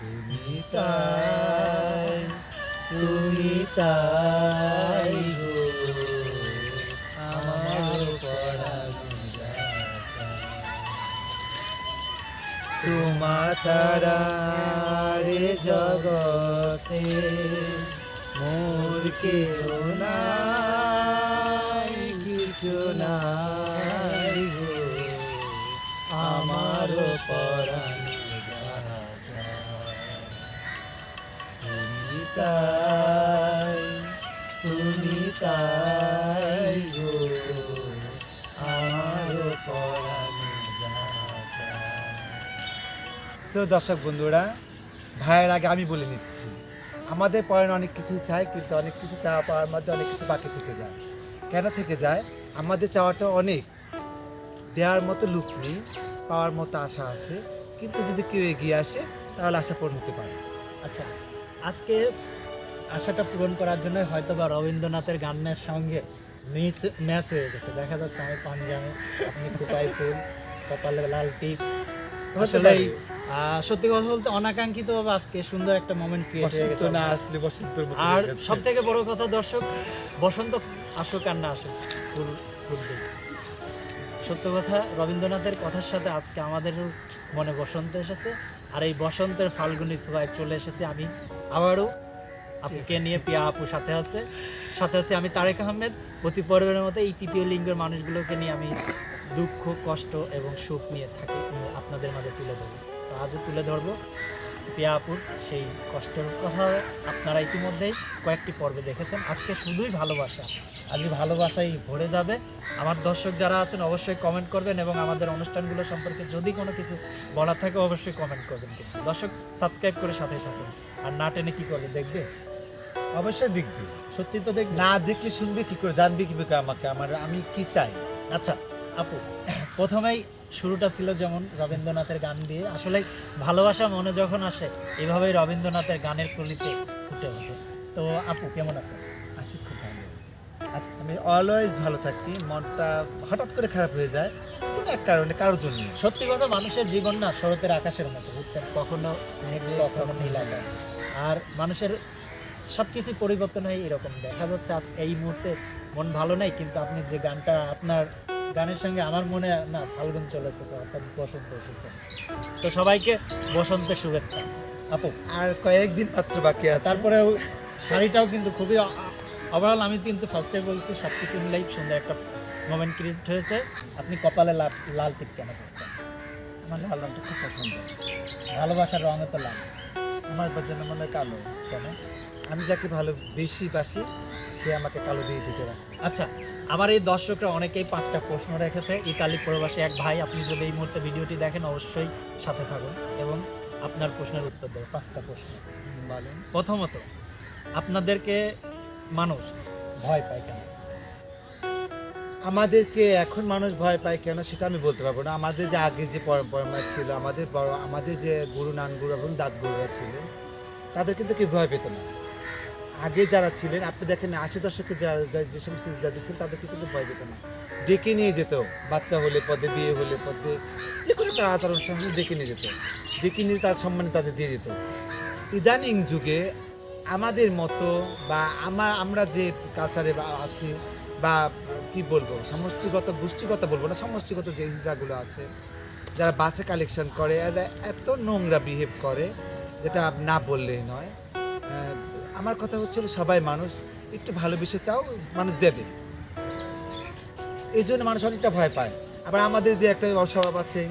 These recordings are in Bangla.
তুমি তাই তুমি তাই আমার তোমা ছাড়া রে জগতে মোর কেউ নাই। তাই, তুমি তাই গো সো দর্শক বন্ধুরা, ভাইয়ের আগে আমি বলে নিচ্ছি, আমাদের পড়ানো অনেক কিছু চাই, কিন্তু অনেক কিছু চাওয়া পাওয়ার মধ্যে অনেক কিছু বাকি থেকে যায়। কেন থেকে যায়? আমাদের চাওয়াটা অনেক। দেওয়ার মতো লুক নেই, পাওয়ার মতো আশা আছে, কিন্তু যদি কেউ এগিয়ে আসে, তাহলে আশা পূরণ হতে পারে। আচ্ছা আজকে আশাটা পূরণ করার জন্য হয়তো বা রবীন্দ্রনাথের গানের সঙ্গে মিস ম্যাচ হয়ে গেছে। দেখা যাচ্ছে আমি পাঞ্জাবে আপনি কোপাই ফুল কপালে লাল টিপ। সত্যি কথা বলতে অনাকাঙ্ক্ষিত আজকে সুন্দর একটা মোমেন্ট ক্রিয়েট হয়ে গেছে। না আসলে বসন্তের আর সব থেকে বড় কথা দর্শক বসন্ত আসুক আর না আসুক ফুল ফুটবে সত্য কথা রবীন্দ্রনাথের কথার সাথে আজকে আমাদের মনে বসন্ত এসেছে। আর এই বসন্তের ফাল্গুনি ছোঁয়ায় চলে এসেছি আমি আবারও। আপুকে নিয়ে পিয়া আপু সাথে আছে? সাথে আছে আমি তারেক আহমেদ। প্রতি পর্বের মতো এই তৃতীয় লিঙ্গের মানুষগুলোকে নিয়ে আমি দুঃখ, কষ্ট এবং সুখ নিয়ে থাকি আপনাদের মাঝে তুলে ধরবো তো আজও তুলে ধরবো। পিয়া আপুর সেই কষ্টের কথা আপনারা ইতিমধ্যেই কয়েকটি পর্বে দেখেছেন। আজকে শুধুই ভালোবাসা। আজ ভালোবাসাই ভরে যাবে। আমার দর্শক যারা আছেন অবশ্যই কমেন্ট করবেন এবং আমাদের অনুষ্ঠানগুলো সম্পর্কে যদি কোনো কিছু বলার থাকে অবশ্যই কমেন্ট করবেন কিন্তু। দর্শক সাবস্ক্রাইব করে সাথে থাকুন। আর না টেনে কী করবে দেখবে? অবশ্যই দেখবি। সত্যি তো দেখবে। না দেখলে শুনবি কি করে জানবি কি আমাকে? আমার আমি কি চাই? আচ্ছা আপু প্রথমেই শুরুটা ছিল যেমন রবীন্দ্রনাথের গান দিয়ে। আসলে ভালোবাসা মনে যখন আসে এভাবেই রবীন্দ্রনাথের গানের কলিতে ফুটে ওঠে। তো আপু কেমন আছে আছি খুব ভালো। আচ্ছা আমি অলওয়েজ ভালো থাকি। মনটা হঠাৎ করে খারাপ হয়ে যায়। কোনো এক কারণে কারোর জন্য। সত্যি কথা মানুষের জীবন না শরতের আকাশের মতো বুঝছেন? কখনো মেঘ কখনো নীল আকাশ। আর মানুষের সব কিছু পরিবর্তন হয় এরকম। দেখা যাচ্ছে আজ এই মুহূর্তে মন ভালো নাই কিন্তু আপনি যে গানটা আপনার গানের সঙ্গে আমার মনে না ফাল্গুন চলে তো অর্থাৎ বসন্ত এসেছে। তো সবাইকে বসন্তের শুভেচ্ছা। আপু? আর কয়েকদিন মাত্র বাকি আছে। তারপরেও শাড়িটাও কিন্তু খুবই ওভারঅল আমি কিন্তু ফার্স্টে বলছি সব কিছু মিলাই সুন্দর একটা মোমেন্ট ক্রিয়েট হয়েছে। আপনি কপালে লাল লাল টিপ কেন করছেন আমার লাল রংটা খুব পছন্দ। ভালোবাসার রঙে তো লাল। আমার জন্য মনে হয় কালো। কেন? আমি যাকে ভালো বেশি বাসি সে আমাকে কালো দিয়ে দিতে পারে। আচ্ছা আমার এই দর্শকরা অনেকেই পাঁচটা প্রশ্ন রেখেছে। ইতালি প্রবাসী এক ভাই আপনি যদি এই মুহূর্তে ভিডিওটি দেখেন অবশ্যই সাথে থাকুন এবং আপনার প্রশ্নের উত্তর দেয় পাঁচটা প্রশ্ন। বলেন। প্রথমত আপনাদেরকে মানুষ ভয় পায় কেন? আমাদেরকে এখন মানুষ ভয় পায় কেন সেটা আমি বলতে পারব না। আমাদের যে আগে যে পরম্পরা ছিল আমাদের বড় আমাদের যে গুরু নান গুরু এবং দাঁত গুরুরা ছিলেন তাদের কিন্তু কেউ ভয় পেত না। আগে যারা ছিলেন, আপনি দেখেন আশি দশকে যারা যা- সমস্ত যাদের ছিলেন, তাদেরকে কিন্তু ভয় পেত না। ডেকে নিয়ে যেত। বাচ্চা হলে পদে, বিয়ে হলে পদে, যে কোনো আচার অনুষ্ঠান ডেকে নিয়ে যেত। ডেকে নিয়ে তার সম্মানে তাদের দিয়ে দিত। ইদানিং যুগে আমাদের মতো বা আমার আমরা যে কালচারে আছি বা কি বলব, সমষ্টিগত, গোষ্ঠীগত বলব না, সমষ্টিগত যে হিসাগুলো আছে, যারা বাসে কালেকশন করে, এরা এত নোংরা বিহেভ করে, যেটা না বললেই নয়। আমার কথা হচ্ছিল সবাই মানুষ, একটু ভালোবেসে চাও, মানুষ দেবে। এই জন্য মানুষ অনেকটা ভয় পায়। আবার আমাদের যে একটা অস্বভাব আছে,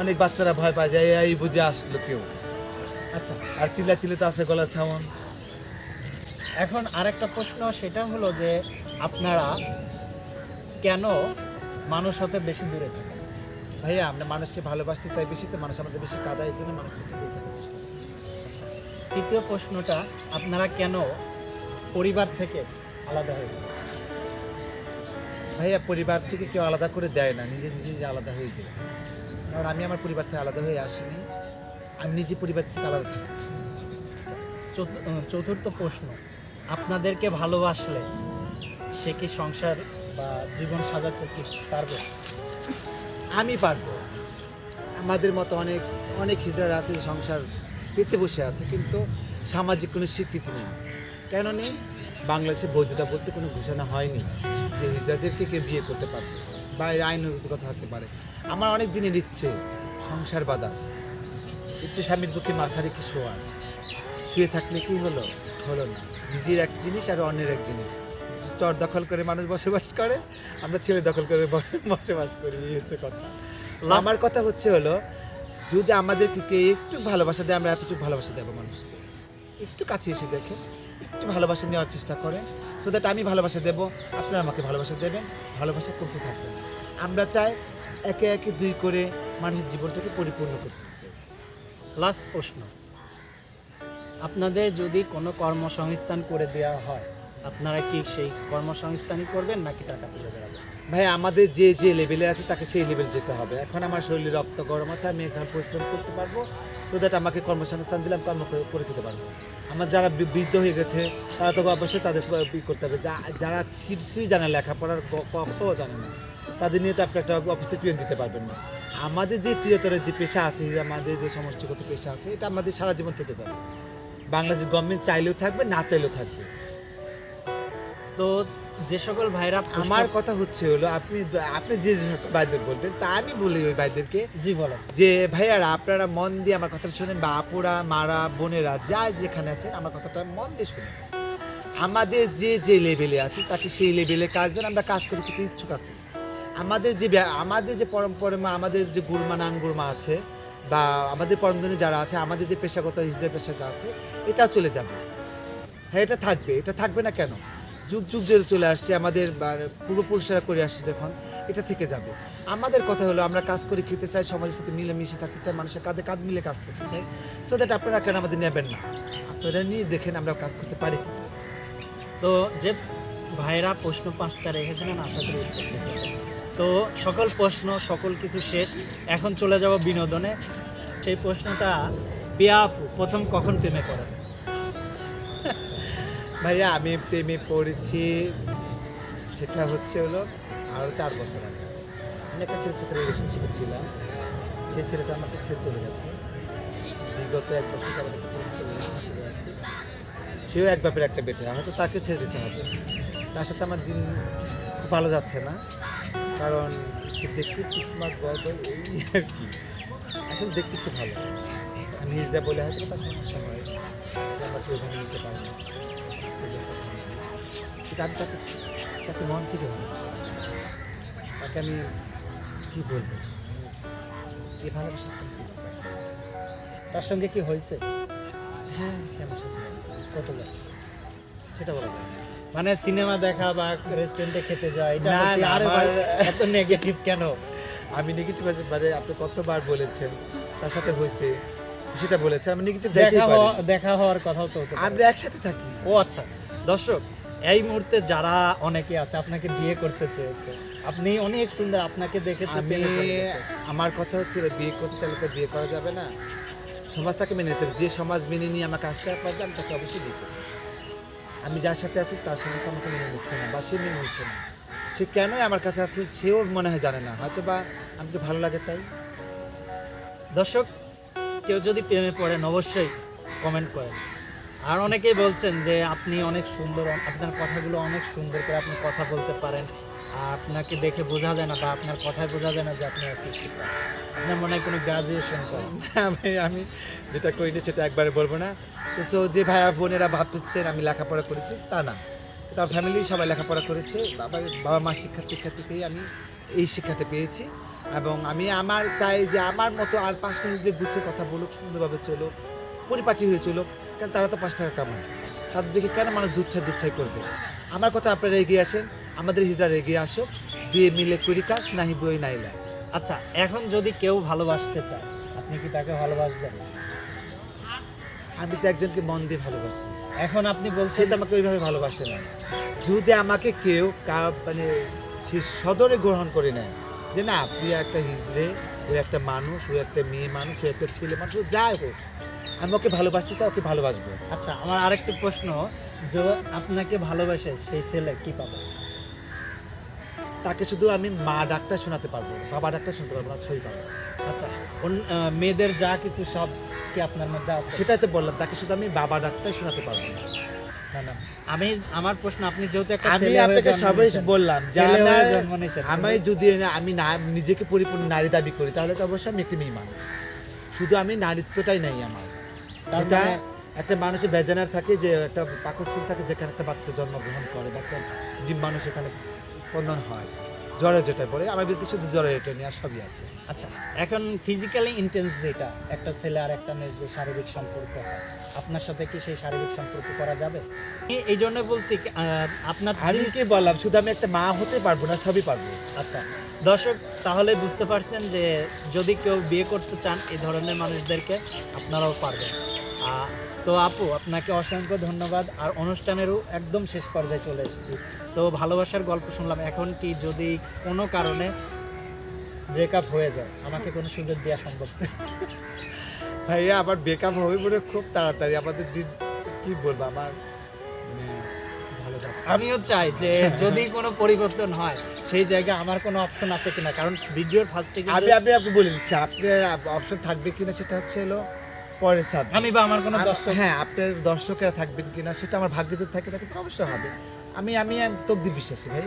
অনেক বাচ্চারা ভয় পায় যে এই বুঝে আসলো কেউ। আচ্ছা আর চিল্লা চিল্লি তো আছে গলা ছাউন। এখন আরেকটা প্রশ্ন, সেটা হলো যে আপনারা কেন মানুষ হতে বেশি দূরে থাকেন? ভাইয়া, আমরা মানুষকে ভালোবাসছি তাই বেশি তো মানুষ আমাদের বেশি কাদায় এই জন্য মানুষ থেকে দূরে চেষ্টা তৃতীয় প্রশ্নটা আপনারা কেন পরিবার থেকে আলাদা হয়ে যান ভাইয়া পরিবার থেকে কেউ আলাদা করে দেয় না নিজে নিজে নিজে আলাদা হয়ে যায় কারণ আমি আমার পরিবার থেকে আলাদা হয়ে আসিনি আমি নিজে পরিবার থেকে আলাদা থাকি। আচ্ছা, চতুর্থ- প্রশ্ন আপনাদেরকে ভালোবাসলে সে কি সংসার বা জীবন সাজাতে কি পারবে? আমি পারব। আমাদের মতো অনেক অনেক হিজড়া আছে সংসার পেতে বসে আছে কিন্তু সামাজিক কোনো স্বীকৃতি নেই। কেন নেই বাংলাদেশে বৈধতা বলতে কোনো ঘোষণা হয়নি যে হিজড়াদেরকে কেউ বিয়ে করতে পারবে বা এর আইনের কথা থাকতে পারে। আমার অনেক দিনের ইচ্ছে সংসার বাধা একটু স্বামীর বুকে মাথা রেখে শোয়া শুয়ে থাকলে কি হলো? হলো না। নিজের এক জিনিস আর অন্যের এক জিনিস। চর দখল করে মানুষ বসবাস করে আমরা ছেলে দখল করে বসবাস করি এই হচ্ছে কথা। আমার কথা হচ্ছে হলো যদি আমাদেরকে কে একটু ভালোবাসা দেয়, আমরা এতটুকু ভালোবাসা দেবো মানুষকে। একটু কাছে এসে দেখে, একটু ভালোবাসা নেওয়ার চেষ্টা করেন সো দ্যাট আমি ভালোবাসা দেবো, আপনারা আমাকে ভালোবাসা দেবেন, ভালোবাসা করতে থাকবেন। আমরা চাই একে একে দুই করে মানুষের জীবনটাকে পরিপূর্ণ করতে। লাস্ট প্রশ্ন। আপনাদের যদি কোনো কর্মসংস্থান করে দেওয়া হয়, আপনারা কি সেই কর্মসংস্থানই করবেন নাকি টাকা তুলে বেড়াবেন ভাই, আমাদের যে যে লেভেলে আছে তাকে সেই লেভেল যেতে হবে। এখন আমার শরীরে রক্ত গরম আছে, আমি এখানে পরিশ্রম করতে পারব সো দ্যাট আমাকে কর্মসংস্থান দিলে আমি কর্ম করে- দিতে পারব। আমার যারা বৃদ্ধ হয়ে গেছে, তারা তো অবশ্যই তাদের ই করতে হবে। যারা কিছুই জানে লেখাপড়ার ক- জানে না, তাদের নিয়ে তো আপনি একটা অফিসে পিয়ন দিতে পারবেন না। আমাদের যে চিরতরের যে পেশা আছে, আমাদের যে সমষ্টিগত পেশা আছে, এটা আমাদের সারা জীবন থেকে যাবে। বাংলাদেশ গভর্নমেন্ট চাইলেও থাকবে, না চাইলেও থাকবে। তো যে সকল ভাইরা আমার কথা হচ্ছে হলো আপনি আপনি যে ভাইদের বলবেন তা আমি বলি ওই ভাইদেরকে। জি বলেন। যে ভাইয়ারা আপনারা মন দিয়ে আমার কথাটা শুনেন বা আপুরা মারা বোনেরা যা যেখানে আছেন আমার কথাটা মন দিয়ে শুনেন। আমাদের যে যে লেভেলে আছে তাকে সেই লেভেলে কাজ দেন আমরা কাজ করে খেতে ইচ্ছুক আছি। আমাদের যে আমাদের যে পরম্পরা আমাদের যে গুরমা নান গুরমা আছে বা আমাদের পরমদিনে যারা আছে আমাদের যে পেশাগত হিসেবে পেশাটা আছে এটা চলে যাবে। হ্যাঁ এটা থাকবে। এটা থাকবে না কেন? যুগ যুগ ধরে চলে আসছে, আমাদের পূর্বপুরুষেরা করে আসছে যখন, এটা থেকে যাবে। আমাদের কথা হলো, আমরা কাজ করে খেতে চাই, সমাজের সাথে মিলেমিশে থাকতে চাই, মানুষের কাঁধে কাঁধ মিলে কাজ করতে চাই। সো দ্যাট আপনারা কেন আমাদের নেবেন না? আপনারা নিয়ে দেখেন আমরা কাজ করতে পারি তো যে ভাইরা প্রশ্ন পাঁচটা রেখেছিলেন, আশা করি তো সকল প্রশ্ন, সকল কিছু শেষ। এখন চলে যাব বিনোদনে। সেই প্রশ্নটা বিয়া প্রথম কখন প্রেমে করেন ভাইয়া, আমি প্রেমে পড়েছি, সেটা হচ্ছে হলো আরও চার বছর আগে। আমি একটা ছেলের সাথে রিলেশনশিপে ছিলাম। সেই ছেলেটা আমাকে ছেড়ে চলে গেছে। বিগত এক বছর তার একটা ছেলের সাথে রিলেশনশিপে আছি। সেও এক ব্যাপারে একটা বেটে হয়তো তাকে ছেড়ে দিতে হবে। তার সাথে আমার দিন খুব ভালো যাচ্ছে না, কারণ সে দেখতে স্মার্ট বয় এই আর কি। আসলে দেখতে সে ভালো। আমি যা বলে হয়তো তার সমস্যা হয় সে আমাকে ওখানে নিতে পারে কিন্তু আমি তাকে তাকে মন থেকে ভালোবাসি। তাকে আমি কী বলব? এই ভালোবাসা? তার সঙ্গে কি হয়েছে? হ্যাঁ সে আমার সাথে কতবার সেটা বলা যায় মানে সিনেমা দেখা বা রেস্টুরেন্টে খেতে যায় এটা আরে এত নেগেটিভ কেন? আমি নেগেটিভ আছে মানে আপনি কতবার বলেছেন তার সাথে হয়েছে। সেটা বলেছে আমি নেগেটিভ দেখা হওয়া- দেখা হওয়ার কথাও তো আমরা একসাথে থাকি। ও আচ্ছা। দর্শক এই মুহূর্তে যারা অনেকে আছে আপনাকে বিয়ে করতে চেয়েছে আপনি অনেক সুন্দর আপনাকে দেখে আমি। আমার কথা হচ্ছে বিয়ে করতে চাইলে তো বিয়ে করা যাবে না। সমাজ তাকে মেনে নিতে হবে। যে সমাজ মেনে নিয়ে আমাকে আসতে পারবে আমি তাকে অবশ্যই করব। আমি যার সাথে আছি তার সমাজ আমাকে মেনে নিচ্ছে না বা সে মেনে নিচ্ছে না। সে কেনই আমার কাছে আছে সেও মনে হয় জানে না। হয়তো বা আমাকে ভালো লাগে তাই। দর্শক কেউ যদি প্রেমে পড়েন, অবশ্যই কমেন্ট করেন। আর অনেকেই বলছেন যে, আপনি অনেক সুন্দর, আপনার কথাগুলো অনেক সুন্দর করে আপনি কথা বলতে পারেন। আর আপনাকে দেখে বোঝা যায় না বা আপনার কথায় বোঝা যায় না যে আপনি এসএসসি পাস আপনার মনে হয় কোনো গ্রাজুয়েশন করেন? আমি আমি যেটা করিনি সেটা একবারে বলব না। তো so, যে ভাইয়া বোনেরা ভাবছেন আমি লেখাপড়া করেছি, তা না। তার ফ্যামিলি সবাই লেখাপড়া করেছে। বাবা বাবা মা শিক্ষা দীক্ষা থেকেই আমি এই শিক্ষাটা পেয়েছি। এবং আমি আমার চাই যে আমার মতো আর পাঁচটা হিসেবে গুছিয়ে কথা বলুক, সুন্দরভাবে চলুক, পরিপাটি হয়ে চলুক, কারণ তারা তো পাঁচ টাকা কামায়। তাদের দেখে কেন মানুষ দুচ্ছাই দুচ্ছাই করবে? আমার কথা আপনারা এগিয়ে আসেন, আমাদের হিজড়া এগিয়ে আসুক, দিয়ে মিলে করি কাজ, নাহি বই নাইলা আচ্ছা এখন যদি কেউ ভালোবাসতে চায়, আপনি কি তাকে ভালোবাসবেন? আমি তো একজনকে মন দিয়ে ভালোবাসি। এখন আপনি বলছেন তো আমাকে ওইভাবে ভালোবাসে না। যদি আমাকে কেউ মানে সে সদরে গ্রহণ করে নেয় যে না তুই একটা হিজড়ে ও একটা মানুষ ও একটা মেয়ে মানুষ ও একটা ছেলে মানুষ ও যাই হোক আমি ওকে ভালোবাসতে চাই ওকে ভালোবাসবো। আচ্ছা আমার আরেকটা প্রশ্ন যে আপনাকে ভালোবাসে সেই ছেলে কি পাবে? তাকে শুধু আমি মা ডাকটা শোনাতে পারব বাবা ডাকটা শুনতে পারব না ছবি পারব আচ্ছা মেয়েদের যা কিছু সব কি আপনার মধ্যে আছে? সেটাই তো বললাম তাকে শুধু আমি বাবা ডাকটাই শোনাতে পারব। না। আমি আমার প্রশ্ন আপনি যেহেতু একটা আমি আপনাকে সবাই বললাম যে আমি যদি আমি না নিজেকে পরিপূর্ণ নারী দাবি করি তাহলে তো অবশ্যই আমি একটি মেয়ে মানুষ। শুধু আমি নারীত্বটাই নাই আমার। যেটা মানে- একটা মানুষের বেজানার থাকে যে একটা পাকস্থল থাকে যেখানে একটা বাচ্চা জন্মগ্রহণ করে বাচ্চা জীব মানুষ এখানে স্পন্দন হয়। জ্বরে যেটা পড়ে আমার বিরুদ্ধে শুধু জ্বরে এটা নিয়ে আর সবই আছে। আচ্ছা এখন ফিজিক্যালি ইন্টেন্স যেটা একটা ছেলে আর একটা মেয়ের যে শারীরিক সম্পর্ক আপনার সাথে কি সেই শারীরিক সম্পর্ক করা যাবে? এই- জন্য বলছি আপনার আমি কি বললাম শুধু আমি একটা মা হতে পারব না সবই পারব। আচ্ছা দর্শক তাহলে বুঝতে পারছেন যে যদি কেউ বিয়ে করতে চান এই ধরনের মানুষদেরকে আপনারাও পারবেন। তো আপু আপনাকে অসংখ্য ধন্যবাদ আর অনুষ্ঠানেরও একদম শেষ পর্যায়ে চলে এসেছি। তো ভালোবাসার গল্প শুনলাম। এখন কি যদি কোনো কারণে ব্রেকআপ হয়ে যায়? আমাকে কোনো সুযোগ দেওয়া সম্ভব? ভাইয়া আবার ব্রেকআপ হবে বলে খুব তাড়াতাড়ি। আমাদের দিন কি বলব? আমার মানে আমিও চাই যে যদি কোনো পরিবর্তন হয় সেই জায়গায় আমার কোনো অপশন আছে কিনা? কারণ ভিডিওর ফার্স্টে আমি আমি আপনি বলে দিচ্ছি আপনার অপশন থাকবে কিনা সেটা হচ্ছে হলো পরের সাবজেক্ট আমি বা আমার কোনো দর্শক হ্যাঁ আপনার দর্শকেরা থাকবেন কিনা সেটা আমার ভাগ্যে যদি থাকে তাকে অবশ্যই হবে। আমি আমি তকদির বিশ্বাসী ভাই।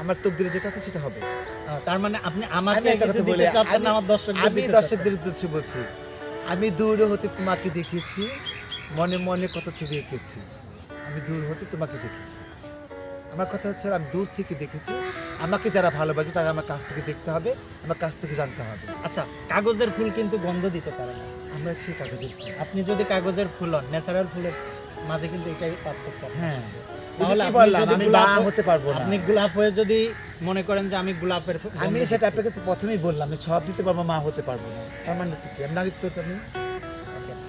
আমার তকদিরে যেটা আছে সেটা হবে। তার মানে আপনি আমাকে আমি একটা কথা বলি চাচ্ছেন আমার দর্শকদের আমি দর্শকদের উদ্দেশ্যে বলছি আমি দূর হতে তোমাকে দেখেছি মনে মনে কত ছবি এঁকেছি। আমি দূর হতে তোমাকে দেখেছি। আমার কথা হচ্ছে আমি দূর থেকে দেখেছি। আমাকে যারা ভালোবাসে তারা আমার কাছ থেকে দেখতে হবে আমার কাছ থেকে জানতে হবে। আচ্ছা কাগজের ফুল কিন্তু গন্ধ দিতে পারে না। আমরা সেই কাগজের ফুল। আপনি যদি কাগজের ফুল হন ন্যাচারাল ফুলের মাঝে কিন্তু এটাই পার্থক্য। হ্যাঁ। আপনি আমি গোলাপ হতে পারব না। আপনি গোলাপ হয়ে যদি মনে করেন যে আমি গোলাপের আমি সেটা আপনাকে তো প্রথমেই বললাম আমি সব দিতে পারব মা হতে পারব না। তার মানে তো কি? আমি নারীত্বটা আমি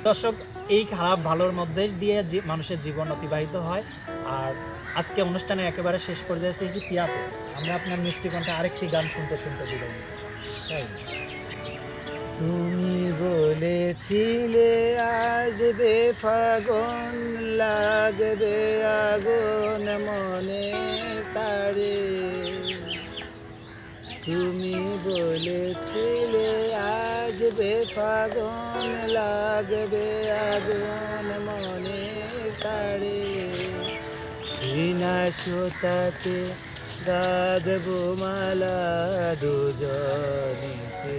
দর্শক এই খারাপ ভালোর মধ্যে দিয়ে যে- মানুষের জীবন অতিবাহিত হয়। আর আজকে অনুষ্ঠানে একেবারে শেষ পর্যায়ে এসে পিয়াপো আমরা আপনার মিষ্টি কণ্ঠে আরেকটি গান শুনতে শুনতে নিই। তাই তুমি বলেছিলে, আসবে ফাগুন, লাগবে আগুন মনে তারে। তুমি বলেছিলে, আসবে ফাগুন, লাগবে আগুন মনে তারে। বিনা সুতাতে গাদবো মালা দুজনিতে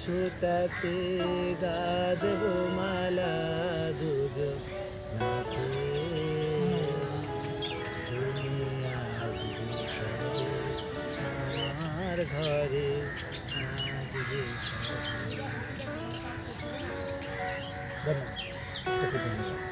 সুতাতে গাদব মালা কবে আমার ঘরে ধন্যবাদ।